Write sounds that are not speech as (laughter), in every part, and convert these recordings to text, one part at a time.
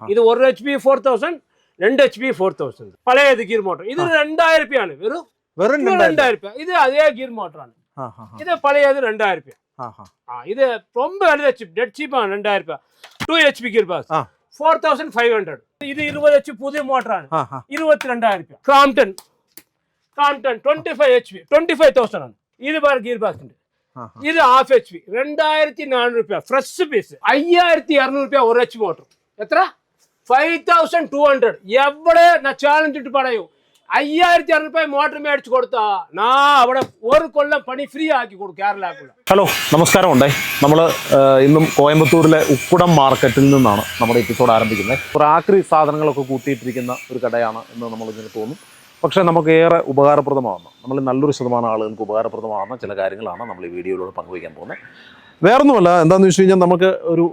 இது ஒரு HP four thousand ரெண்டு ஹெச்பி ஃபோர் தௌசண்ட் பழைய இது கீர் மோட்டர் இது ரெண்டாயிரம் ரூபாய் வெறும் வெறும் ரெண்டாயிரம் ரூபாய் இது அதே கீர் மோட்டரானு இது பழைய இது ரெண்டாயிரம் ரூபாய் இது ரொம்ப விலை சீப் டெட் சீப்பா ரெண்டாயிரம் ரூபாய் two HP gear box four thousand five hundred இது இருபது ஹெச்பி புது மோட்டரானு இருபத்தி ரெண்டாயிரம் ரூபாய் Crompton Crompton twenty five HP twenty five thousand இது பாரு கீர் பாஸ் இது ஆஃப் ஹெச்பி ரெண்டாயிரத்தி நானூறு ரூபாய் ஃப்ரெஷ் பீஸ் ஐயாயிரத்தி இரநூறுபா ஒரு ஹெச்பி மோட்டர் எத்தனை? ഫൈവ് തൗസൻഡ് ടു ഹൺഡ്രഡ് എവിടെ ചാലഞ്ച് ഇട്ട് പറയൂ. അയ്യായിരത്തി അറുപത് മോട്ടർ മേടിച്ച് കൊടുത്താ നാ അവിടെ ഒരു കൊല്ലം പണി ഫ്രീ ആക്കി കൊടുക്കും കേരളാക്കുള്ള. ഹലോ നമസ്കാരം ഉണ്ടേ. നമ്മൾ ഇന്നും കോയമ്പത്തൂരിലെ ഉക്കുടം മാർക്കറ്റിൽ നിന്നാണ് നമ്മുടെ എപ്പിസോഡ് ആരംഭിക്കുന്നത്. പ്രാക്രി സാധനങ്ങളൊക്കെ കൂട്ടിയിട്ടിരിക്കുന്ന ഒരു കടയാണ് എന്ന് നമ്മളിങ്ങനെ തോന്നും. പക്ഷേ നമുക്ക് ഏറെ ഉപകാരപ്രദമാകുന്ന നമ്മൾ നല്ലൊരു ശതമാനം ആളുകൾക്ക് ഉപകാരപ്രദമാകുന്ന ചില കാര്യങ്ങളാണ് നമ്മൾ ഈ വീഡിയോയിലൂടെ പങ്കുവയ്ക്കാൻ പോകുന്നത്. വേറൊന്നുമല്ല എന്താണെന്ന് വെച്ച് കഴിഞ്ഞാൽ നമുക്ക് ഒരു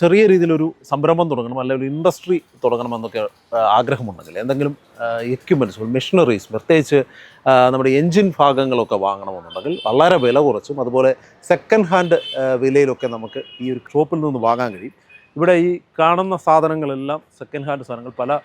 ചെറിയ രീതിയിലൊരു സംരംഭം തുടങ്ങണം അല്ലെങ്കിൽ ഒരു ഇൻഡസ്ട്രി തുടങ്ങണമെന്നൊക്കെ എന്നൊക്കെ ആഗ്രഹമുണ്ടെങ്കിൽ. എന്തെങ്കിലും എക്യുപ്മെന്റ്സ് മെഷീനറീസ് പ്രത്യേകിച്ച് നമ്മുടെ എൻജിൻ ഭാഗങ്ങളൊക്കെ വാങ്ങണമെന്നുണ്ടെങ്കിൽ വളരെ വില കുറച്ചും അതുപോലെ സെക്കൻഡ് ഹാൻഡ് വിലയിലൊക്കെ നമുക്ക് ഈ ഒരു ഷോപ്പിൽ നിന്ന് വാങ്ങാൻ കഴിയും. ഇവിടെ ഈ കാണുന്ന സാധനങ്ങളെല്ലാം സെക്കൻഡ് ഹാൻഡ് സാധനങ്ങൾ പല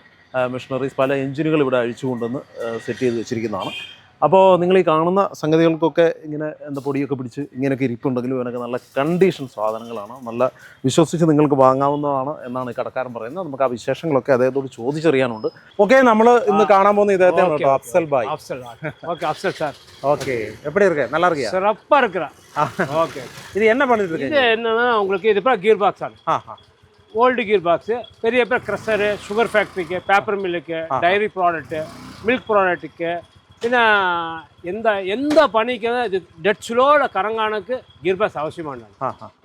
മെഷീനറീസ് പല എഞ്ചിനുകൾ ഇവിടെ അഴിച്ചു കൊണ്ടുവന്ന് സെറ്റ് ചെയ്ത് വെച്ചിരിക്കുന്നതാണ്. അപ്പോൾ നിങ്ങൾ ഈ കാണുന്ന സംഗതികൾക്കൊക്കെ ഇങ്ങനെ എന്താ പൊടിയൊക്കെ പിടിച്ച് ഇങ്ങനെയൊക്കെ ഇരിപ്പുണ്ടെങ്കിലും ഇവനൊക്കെ നല്ല കണ്ടീഷൻ സാധനങ്ങളാണ് നല്ല വിശ്വസിച്ച് നിങ്ങൾക്ക് വാങ്ങാവുന്നതാണ് എന്നാണ് ഈ കടക്കാരൻ പറയുന്നത് നമുക്ക് ആ വിശേഷങ്ങളൊക്കെ അദ്ദേഹത്തോട് ചോദിച്ചറിയാനുണ്ട് ഓക്കെ നമ്മൾ ഇന്ന് കാണാൻ പോകുന്ന ഇദ്ദേഹത്തെ Okay, okay. Afsal bye Afsal okay Afsal sir okay எப்படி இருக்க நல்லா இருக்கியா சிறப்பா இருக்கிறா ஓகே இது என்ன பண்ணிட்டு இது இருக்கீங்க என்னன்னா உங்களுக்கு இது பேர் கியர் பாக்ஸ் ആണ് ஆ ஆ ஓல்டு கியர் பாக்ஸ் பெரிய பேர் க்ரஷரு சுகர் ஃபேக்ட்ரிக்கு பேப்பர் மில்லுக்கு டைரி ப்ராடக்ட்டு மில்க் ப்ராடக்ட்டுக்கு പിന്നെ എന്താ എന്താ പണിക്കുന്നത് ഇത് ഡച്ചിലോടെ കറങ്ങാനൊക്കെ ഗിയർ ബോക്സ് ആവശ്യമാണ്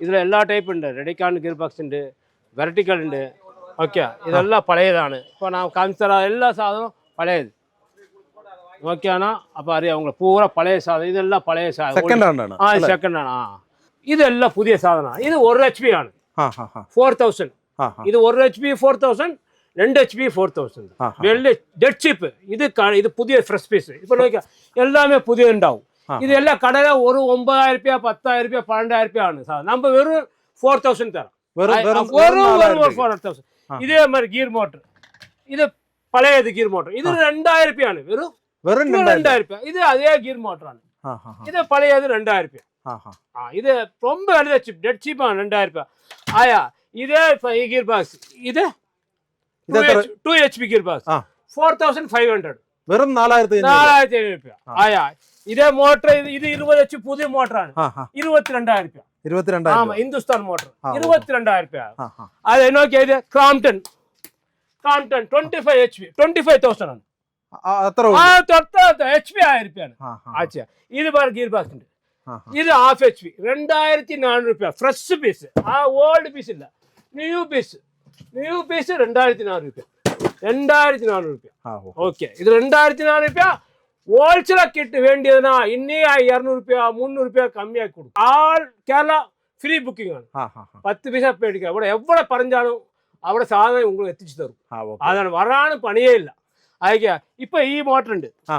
ഇതിൽ എല്ലാ ടൈപ്പ് ഉണ്ട് റെഡിക്കാണ്ട് ഗിയർ ബോക്സ് ഉണ്ട് വെറട്ടിക്കൽ ഉണ്ട് ഓക്കെ ഇതെല്ലാം പഴയതാണ് ഇപ്പോൾ നാം കാണിച്ചറ എല്ലാ സാധനവും പഴയത് നോക്കിയാണോ അപ്പോൾ അറിയാം ഉങ്ങൾ പൂറ പഴയ സാധനം ഇതെല്ലാം പഴയ സാധനം ആ സെക്കൻഡ് ആണ് ആ ഇതെല്ലാം പുതിയ സാധനമാണ് ഇത് ഒരു എച്ച് പി ആണ് ഫോർ തൗസൻഡ് ഇത് ഒരു എച്ച് പി ഫോർ തൗസൻഡ് ரெண்டு ஹெச்பி ஃபோர் தௌசண்ட் வெள்ளி டெட் ஷீப்பு இது இது புதிய ஃப்ரெஷ் பீஸ் இப்போ நோக்கி எல்லாமே புதிய உண்டாகும் இது எல்லாம் கடையில் ஒரு ஒன்பதாயிரம் ரூபாய் பத்தாயிரம் ரூபாய் பன்னெண்டாயிரம் ரூபாய் ஆனது. சார் நம்ம வெறும் ஃபோர் தௌசண்ட் தரோம். ஒரு வெறும் ஃபோர் தௌசண்ட் இதே மாதிரி கீர் மோட்டர் இது பழையது கீர் மோட்டர் இது ரெண்டாயிரம் ரூபாய் ஆனது. வெறும் வெறும் ரெண்டாயிரம் ரூபாய் இது அதே கீர் மோட்டர் ஆனது. இது பழைய இது ரெண்டாயிரம் ரூபாய் இது ரொம்ப விலை சீப் டெட் சீப்பாக ரெண்டாயிரம் ரூபாய் ஆயா இதே கீர் பாக்ஸ் இது ടു എച്ച് പിക്ക് ഒരു ഫോർ തൗസൻഡ് ഫൈവ് ഹൺഡ്രഡ് വെറും നാലായിരത്തി അഞ്ഞൂറ് രൂപ. ആയാ. ഇതേ മോട്ടർ ഇത് ഇരുപത് എച്ച് പുതിയ മോട്ടറാണ്. ഇരുപത്തിരണ്ടായിരം രൂപ. ഹിന്ദുസ്ഥാൻ മോട്ടർ ഇരുപത്തിരണ്ടായിരം രൂപ. അത് Crompton Crompton twenty five H P twenty five thousand ആണ്. എച്ച് പി ആയിരം രൂപയാണ് ആച്ചാ ഇത് പറ ഗിയർ ബാക്സ് ഉണ്ട് ഇത് ഹാഫ് എച്ച് പി രണ്ടായിരത്തി നാനൂറ് രൂപ. ഫ്രഷ് പീസ് ആ ഓൾഡ് പീസ് ഇല്ല. ന്യൂ പീസ് நானூறு ரூபாய் ஃப்ரெஷ் பீஸ் ஆ ஓல்டு பீஸ் இல்லை நியூ பீஸ் நியூ பீஸ் ரெண்டாயிரத்தி நானூறு ரூபாய் ரெண்டாயிரத்தி நானூறு ரூபாய் ആ ഓ ஓகே இது ரெண்டாயிரத்தி நானூறு ரூபாய் ஹோல்சேலா கிட் வேண்டியதுன்னா இன்னே இரநூறு ரூபாய் முந்நூறு ரூபாய் கம்மியாக கொடுக்கும் ஆல் கேரளா ഫ്രീ ബുക്കിംഗ് ആണ് ആ ആ ആ പത്ത് പൈസ പേടിക്കുക അവിടെ എവിടെ പറഞ്ഞാലും അവിടെ സാധനം உங்களுக்கு എത്തിച്ചു തരും ആ ഓക്കെ അതാണ് വരാണ് പണിയേ ഇല്ല അയക്കുക ഇപ്പൊ ഈ മോട്ടർ ഉണ്ട് ആ.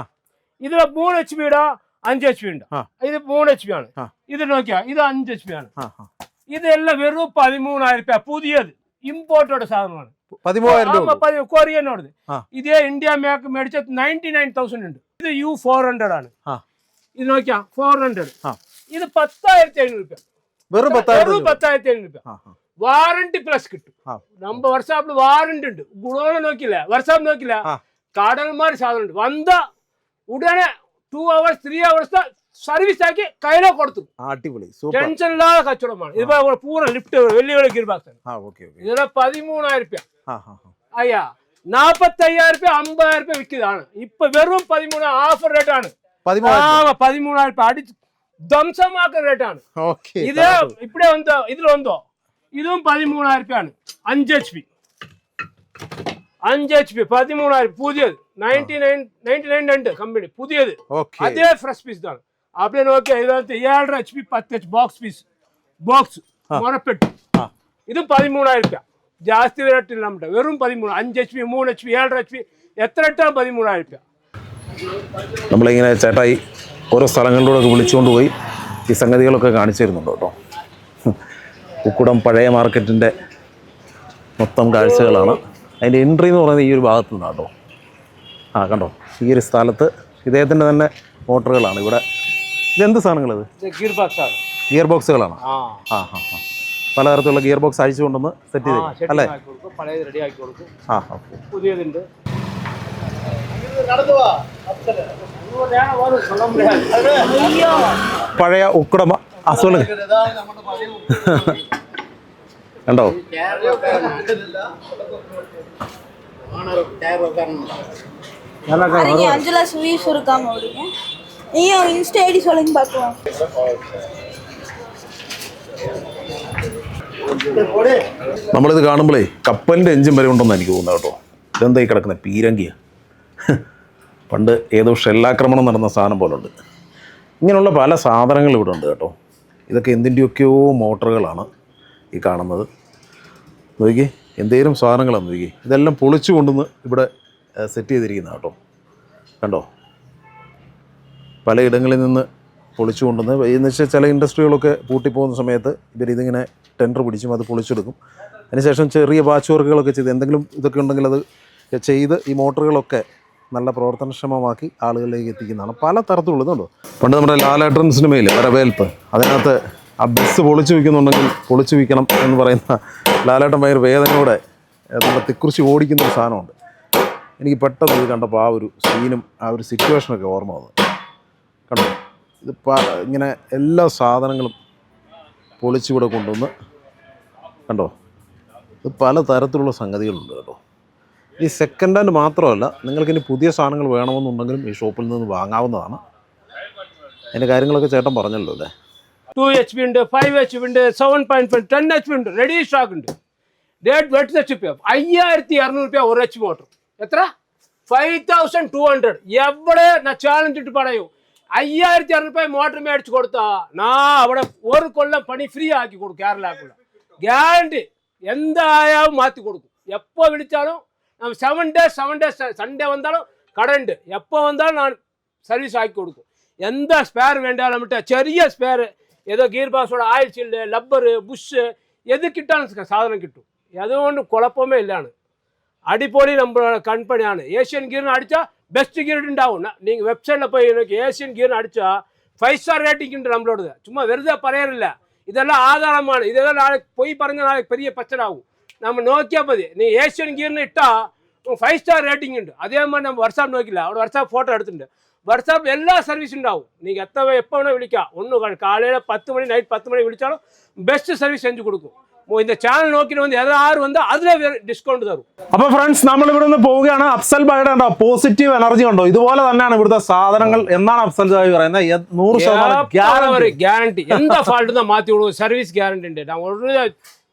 ഇതിൽ മൂന്ന് എച്ച് പി ഇടാ അഞ്ച് എച്ച് പി ഉണ്ട് ആ. ഇത് മൂന്ന് എച്ച് പി ആണ് ആ. ഇത് നോക്കിയാ ഇത് അഞ്ച് എച്ച് പി ആണ് ആ ആ ഇതെല്ലാം വെറും പതിമൂന്നായിരം രൂപ പുതിയത് ഇമ്പോർട്ടഡ് സാധനമാണ്. പതിമൂവായിരം കൊറിയനോട് ഇതേ. ഇന്ത്യ മേക്ക് മേടിച്ച നയന്റി നയൻ തൗസൻഡ് ഉണ്ട്. ഇത് യു ഫോർ ഹൺഡ്രഡ് ആണ്. ഇത് നോക്കിയാ ഫോർ ഹൺഡ്രഡ്. ഇത് പത്തായിരത്തി അഞ്ഞൂറ് രൂപ. വെറും പത്തായിരത്തി പത്തായിരത്തി അഞ്ഞൂറ് രൂപ. വാറണ്ടി പ്ലസ് കിട്ടും. നമ്മ വർഷാപ്പിൽ വാറണ്ടി ഉണ്ട്. ഗുണോനെ നോക്കില്ല. വർഷാപ്പ് നോക്കില്ല. കാടന്മാർ സാധനം ഉണ്ട്. വന്ന ഉടനെ two hours three hours service ആക്കി കയ്യിലെ കൊടുത്തു ആ, അടിപൊളി സൂപ്പർ ടെൻഷൻ ഇല്ലാതെ കച്ചവടമാണ് ഇതിപ്പോ പൂര ലിഫ്റ്റ് വലിയ വലിയ ഗിയർ ബാക്സ് ആ ഓക്കെ ഓക്കെ ഇതിലെ പതിമൂന്നായിരം രൂപ ആ ആ ആ അയ്യാ നാപ്പത്തയ്യായിരം രൂപ അമ്പതായിരം രൂപ വിൽക്കുന്നതാണ് ഇപ്പൊ വെറും പതിമൂന്ന് ഓഫർ റേറ്റ് ആണ് പതിമൂവായിരം ആ പതിമൂന്നായിരം രൂപ അടിച്ച് ധ്വംസമാക്കുന്ന റേറ്റ് ആണ് ഓക്കെ ഇത് ഇപ്പടെ വന്നോ ഇതിൽ വന്നോ ഇതും പതിമൂന്നായിരം രൂപയാണ് അഞ്ച് എച്ച് പി അഞ്ച് എച്ച് പി പതിമൂന്നായിരം പുതിയത് നയന്റി നയൻ നയന്റി നയൻ ഉണ്ട് കമ്പനി പുതിയത് ഓക്കെ അതേ ഫ്രഷ് പീസ് ആണ് അവിടെ നോക്കിയാൽ ഇതിനകത്ത് ഏഴര എച്ച് പി പത്ത് എച്ച് ബോക്സ് ബോക്സ് മുറപ്പെട്ട് ആ. ഇത് പതിമൂന്നായിരം രൂപ ജാസ്തി റേറ്റിൽ നമ്മുടെ വെറും പതിമൂന്ന് അഞ്ച് എച്ച് പി മൂന്ന് എച്ച് പി ഏഴര എച്ച് പി എത്ര ഇട്ടാണ് പതിമൂണായിരത്തി നമ്മളിങ്ങനെ ചേട്ടായി ഓരോ സ്ഥലങ്ങളിലൂടെ വിളിച്ചുകൊണ്ട് പോയി ഈ സംഗതികളൊക്കെ കാണിച്ചു തരുന്നുണ്ട് കേട്ടോ. ഉക്കുടം പഴയ മാർക്കറ്റിന്റെ മൊത്തം കാഴ്ചകളാണ്. അതിന്റെ എൻട്രി എന്ന് പറയുന്നത് ഈ ഒരു ഭാഗത്തു നിന്നാണ് കേട്ടോ. ആ കണ്ടോ? ഈ ഒരു സ്ഥലത്ത് ഇദ്ദേഹത്തിന്റെ തന്നെ മോട്ടറുകളാണ് ഇവിടെ ഇതെന്ത് സാധനങ്ങളത് ഗിയർ ബോക്സ് ആണ് ഗിയർ ബോക്സുകളാണ് ആ ആ ഹാ ഹാ പലതരത്തിലുള്ള ഗിയർ ബോക്സ് അഴിച്ചു കൊണ്ടുവന്ന് സെറ്റ് ആ, ചെയ്ത് setting അല്ലേ ആക്കി കൊടുക്കും പഴയത് റെഡി ആക്കി കൊടുക്കും ആ ആ புதியதுண்டு வரும் சொல்ல முடியாது പഴയ ഉക്കുടമ അസുഖ കണ്ടോ நீங்க அஞ்சலா சுவீஸ் இருக்காம அப்படிங்க நீயும் இன்ஸ்டா ஐடி சொல்லுங்க பார்க்கலாம் നമ്മളിത് കാണുമ്പോഴേ കപ്പലിൻ്റെ എഞ്ചിൻ വരെ ഉണ്ടെന്ന് എനിക്ക് തോന്നുന്നത് കേട്ടോ ഇതെന്താ ഈ കിടക്കുന്ന പീരങ്കിയ പണ്ട് ഏതോ ഷെല്ലാക്രമണം നടന്ന സാധനം പോലെ ഉണ്ട് ഇങ്ങനെയുള്ള പല സാധനങ്ങളും ഇവിടെ ഉണ്ട് കേട്ടോ ഇതൊക്കെ എന്തിൻ്റെയൊക്കെയോ മോട്ടറുകളാണ് ഈ കാണുന്നത് നോക്കി എന്തേലും സാധനങ്ങളാണ് നോക്കി ഇതെല്ലാം പൊളിച്ചു കൊണ്ടുവന്ന് ഇവിടെ സെറ്റ് ചെയ്തിരിക്കുന്ന കേട്ടോ കണ്ടോ പലയിടങ്ങളിൽ നിന്ന് പൊളിച്ചു കൊണ്ടുവന്ന് എന്ന് വെച്ചാൽ ചില ഇൻഡസ്ട്രികളൊക്കെ പൂട്ടിപ്പോകുന്ന സമയത്ത് ഇവരിതിങ്ങനെ ടെൻഡർ പിടിച്ചും അത് പൊളിച്ചെടുക്കും. അതിനുശേഷം ചെറിയ ബാച്ച് വർക്കുകളൊക്കെ ചെയ്ത് എന്തെങ്കിലും ഇതൊക്കെ ഉണ്ടെങ്കിൽ അത് ചെയ്ത് ഈ മോട്ടറുകളൊക്കെ നല്ല പ്രവർത്തനക്ഷമമാക്കി ആളുകളിലേക്ക് എത്തിക്കുന്നതാണ് പല തരത്തിലുള്ളതുണ്ടോ പണ്ട് നമ്മുടെ ലാലേട്ടൻ സിനിമയിൽ വരവേൽപ്പ്. അതിനകത്ത് ആ ബസ് പൊളിച്ചു വയ്ക്കുന്നുണ്ടെങ്കിൽ പൊളിച്ചു വയ്ക്കണം എന്ന് പറയുന്ന ലാലേട്ടൻ ഭയങ്കര വേദനയോടെ നമ്മുടെ തിക്കുറിച്ച് ഓടിക്കുന്ന ഒരു സാധനമുണ്ട്. എനിക്ക് പെട്ടെന്ന് ഇത് കണ്ടപ്പോൾ ആ ഒരു സീനും ആ ഒരു സിറ്റുവേഷനൊക്കെ ഓർമ്മ വന്നു. കണ്ടോ? ഇത് ഇങ്ങനെ എല്ലാ സാധനങ്ങളും പൊളിച്ചിവിടെ കൊണ്ടുവന്ന് കണ്ടോ? ഇത് പല തരത്തിലുള്ള സംഗതികളുണ്ട് കേട്ടോ. ഈ സെക്കൻഡ് ഹാൻഡ് മാത്രമല്ല നിങ്ങൾക്കിനി പുതിയ സാധനങ്ങൾ വേണമെന്നുണ്ടെങ്കിലും ഈ ഷോപ്പിൽ നിന്ന് വാങ്ങാവുന്നതാണ്. അതിന്റെ കാര്യങ്ങളൊക്കെ ചേട്ടൻ പറഞ്ഞല്ലോ അല്ലേ? ടു എച്ച് പി ഉണ്ട് ഫൈവ് എച്ച് പി ഉണ്ട് seven point five ten H P ഉണ്ട് റെഡി സ്റ്റോക്ക് ഉണ്ട്. ഡേറ്റ് വെട്ട് എച്ച് പി അയ്യായിരത്തി അറുന്നൂറ് രൂപ ഒരു എച്ച് മോട്ടർ എത്ര? ഫൈവ് തൗസൻഡ് ടു ഹൺഡ്രഡ് എവിടെ ചാലഞ്ചിട്ട് പറയൂ? ஐயாயிரத்தி இரநூறுபாய் மோட்டருமே அடிச்சு கொடுத்தா நான் அவனை ஒரு கொல்லம் பணி ஃப்ரீயாக ஆக்கி கொடுக்கும் கேரளாக்குள்ள கேரண்டி எந்த ஆயாவும் மாற்றி கொடுக்கும். எப்போ விழித்தாலும் நம்ம seven days seven days Sunday வந்தாலும் கடண்டு எப்போ வந்தாலும் நான் சர்வீஸ் ஆக்கி கொடுக்கும். எந்த ஸ்பேர் வேண்டாலும் நம்மகிட்ட சரியா ஸ்பேரு ஏதோ கீர் பாஸோட ஆயில் சில்லு லப்பரு புஷ்ஷு எது கிட்டாலும் சாதனம் கிட்டும். எதுவும் ஒன்றும் குழப்பமே இல்லான்னு அடிப்பொடி நம்மளோட கம்பெனியான ஏஷியன் கீர்னு அடித்தா பெஸ்ட் கீர்டுண்டா ஒன்று நீங்கள் வெப்சைட்டில் போய் எனக்கு ஏசியன் கீர்னு அடித்தா ஃபைவ் ஸ்டார் ரேட்டிங்ன்ற நம்மளோடது. சும்மா வெறுதே பறையறில்லை இதெல்லாம் ஆதாரமான இதெல்லாம் நாளைக்கு பொய் பாருங்க நாளைக்கு பெரிய பிரச்சனை ஆகும். நம்ம நோக்கியா பதி. நீ ஏசியன் கீர்னு இட்டால் ஃபைவ் ஸ்டார் ரேட்டிங் உண்டு அதே மாதிரி நம்ம வாட்ஸ்அப் நோக்கில அவரோட வாட்ஸ்அப் ஃபோட்டோ எடுத்துட்டு வாட்ஸ்அப் எல்லா சர்வீஸ் உண்டாகும் நீங்கள் எத்தனை எப்போ வேணால் விழிக்கா ஒன்றும் காலையில் பத்து மணி நைட் பத்து மணி விழிச்சாலும் பெஸ்ட்டு சர்வீஸ் செஞ்சு கொடுக்கும். இந்த சேனல் நோக்கிட்டு வந்து யாரும் வந்து அதில் டிஸ்கவுண்ட் தரும் അപ്പൊ ഫ്രണ്ട്സ് നമ്മൾ ഇവിടെ നിന്ന് പോവുകയാണ് അഫ്സൽ ഭായിയുടെ കണ്ടോ പോസിറ്റീവ് എനർജി കണ്ടോ ഇതുപോലെ തന്നെയാണ് ഇവിടുത്തെ സാധനങ്ങൾ എന്നാണ് അഫ്സൽ ഭായി പറയുന്നത് എ- നൂറ് ശതമാനം ഗ്യാരണ്ടി ഗ്യാരണ്ടി എന്താ ഫാൾട്ട് தான் മാറ്റി കൊടുക്കും സർവീസ് ഗ്യാരണ്ടി ഉണ്ട് ഞാൻ ഒരു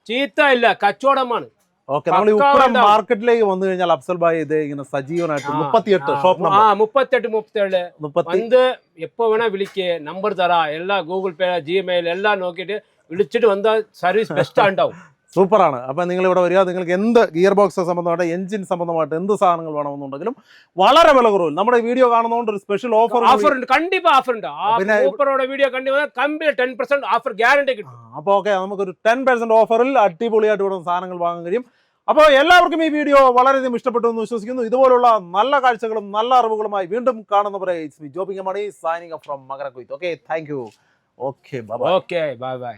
ചീത്ത ഇല്ല കച്ചവടമാണ് ഓക്കെ നമ്മൾ ഈ പക്കാ ഉപ്പുറം ഉണ്ടാവും. മാർക്കറ്റിലേക്ക് വന്നു കഴിഞ്ഞാൽ അഫ്സൽ ഭായി ഇത് ഇങ്ങനെ സജീവനായിട്ട് മുപ്പത്തിയെട്ട് ഷോപ്പ് ആ നമ്പർ മുപ്പത്തെട്ട് മുപ്പത്തേഴ് മുപ്പത്തി வந்து எப்போ வேணா விளிக்க நம்பர் தரா எல்லாம் கூகுள் பே ஜிமெயில் எல்லாம் நோக்கிட்டு വിളിച്ചിട്ട് വന്ന സർവീസ് ബെസ്റ്റ് ഉണ്ടാവും (laughs) സൂപ്പറാണ്. അപ്പം നിങ്ങൾ ഇവിടെ വരിക നിങ്ങൾക്ക് എന്ത് ഗിയർ ബോക്സ് സംബന്ധമായിട്ട് എഞ്ചിൻ സംബന്ധമായിട്ട് എന്ത് സാധനങ്ങൾ വേണമെന്നുണ്ടെങ്കിലും വളരെ വില കുറവ് നമ്മുടെ വീഡിയോ കാണുന്നതുകൊണ്ട് ഒരു സ്പെഷ്യൽ ഓഫർ ഓഫർ ഉണ്ട്. കണ്ടിപ്പാ ഓഫർ ഉണ്ട്. സൂപ്പറോടെ വീഡിയോ കണ്ടി company ten percent offer guarantee കിട്ടും. അപ്പോൾ ഓക്കെ നമുക്കൊരു ടെൻ പെർസെന്റ് ഓഫറിൽ അടിപൊളിയായിട്ട് ഇവിടെ സാധനങ്ങൾ വാങ്ങാൻ കഴിയും. അപ്പോൾ എല്ലാവർക്കും ഈ വീഡിയോ വളരെയധികം ഇഷ്ടപ്പെട്ടു എന്ന് വിശ്വസിക്കുന്നു. ഇതുപോലുള്ള നല്ല കാഴ്ചകളും നല്ല അറിവുകളുമായി വീണ്ടും കാണുന്നവരെ it's me Jobin Mani signing from മകരക്കുയ്ത്ത്. Okay thank you okay okay bye bye